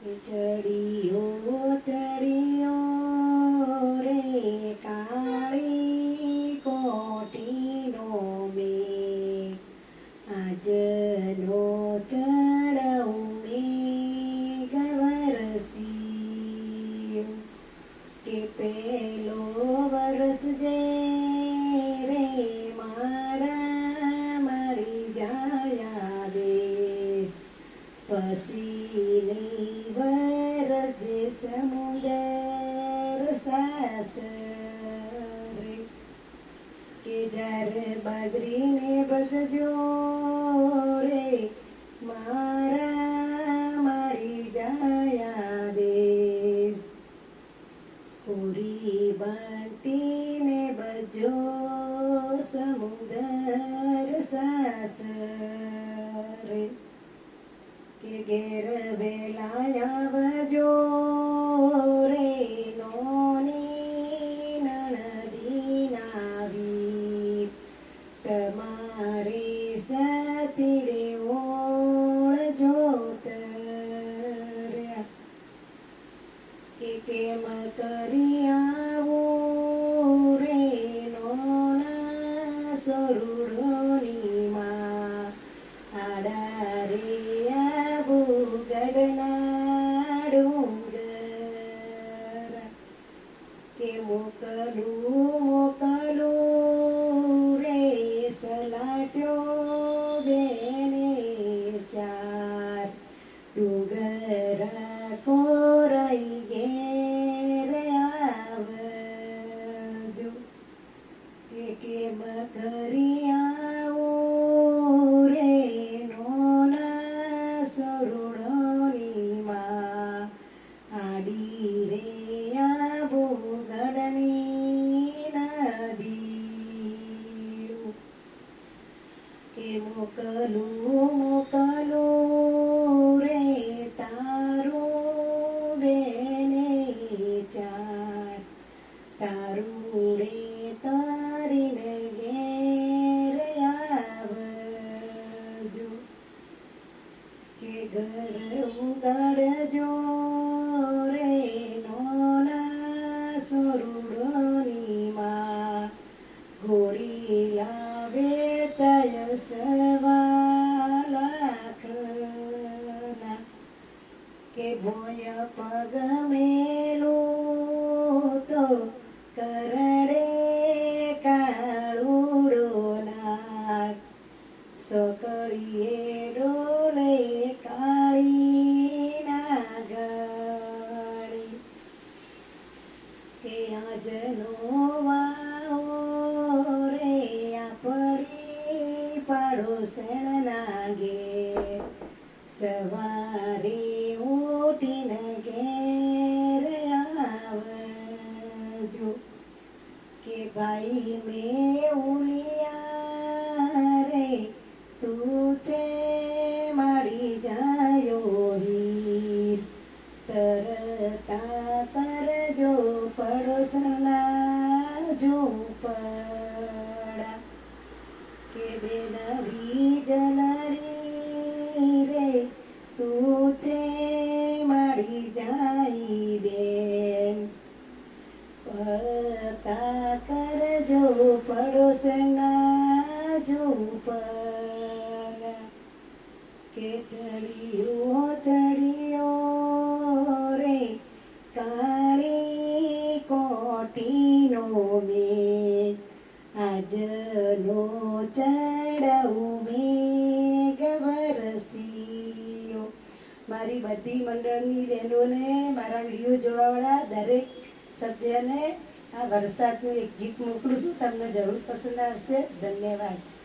ચડિયો ચડિયો રે કાળી કોટીનો મેઘ આજનો ચડઉં મેઘ વરસ્યો કે પેલો વરસ રે મારા મારી જાયા દેશ વરજે સમુદર સાસરે કે જ્યારે બાજરીને બદજો રે મારા મારી જાયા દેશ પૂરી બાટીને બજો સમુદર સાસરે કે ઘેર વેલાયા વજો રે નોની નણદી નાવી તમારે સતીડે ઓળ જોતર્યા કે કેમ કરી આવો રે નોના સોરુડોની સલાટ્યો બેને. ઘર ઉગાડજો રે નોના સોરુડોની માં ઘોડી લાવે ચાય સવા લાખના કે ભોય પગ મેલું તો કરડે આજનો વાવો રે આપણી પાડોશણ નાગે સવારે ઉઠીને ઘેર આવજો કે ભાઈ મેં ઉલિયા પડોશના ઝૂંપડા કે બે નવી જલડી રે, તું છે મારી જાય બેન. પતા કરજો પડોશના ઝૂંપડા કે ચડિયો ચડાવું મેઘ વરસ્યો. મારી બધી મંડળની બહેનોને, મારા વીડિયો જોવાવાળા દરેક સભ્યને આ વરસાદનું એક ગીત મોકલું છું. તમને જરૂર પસંદ આવશે. ધન્યવાદ.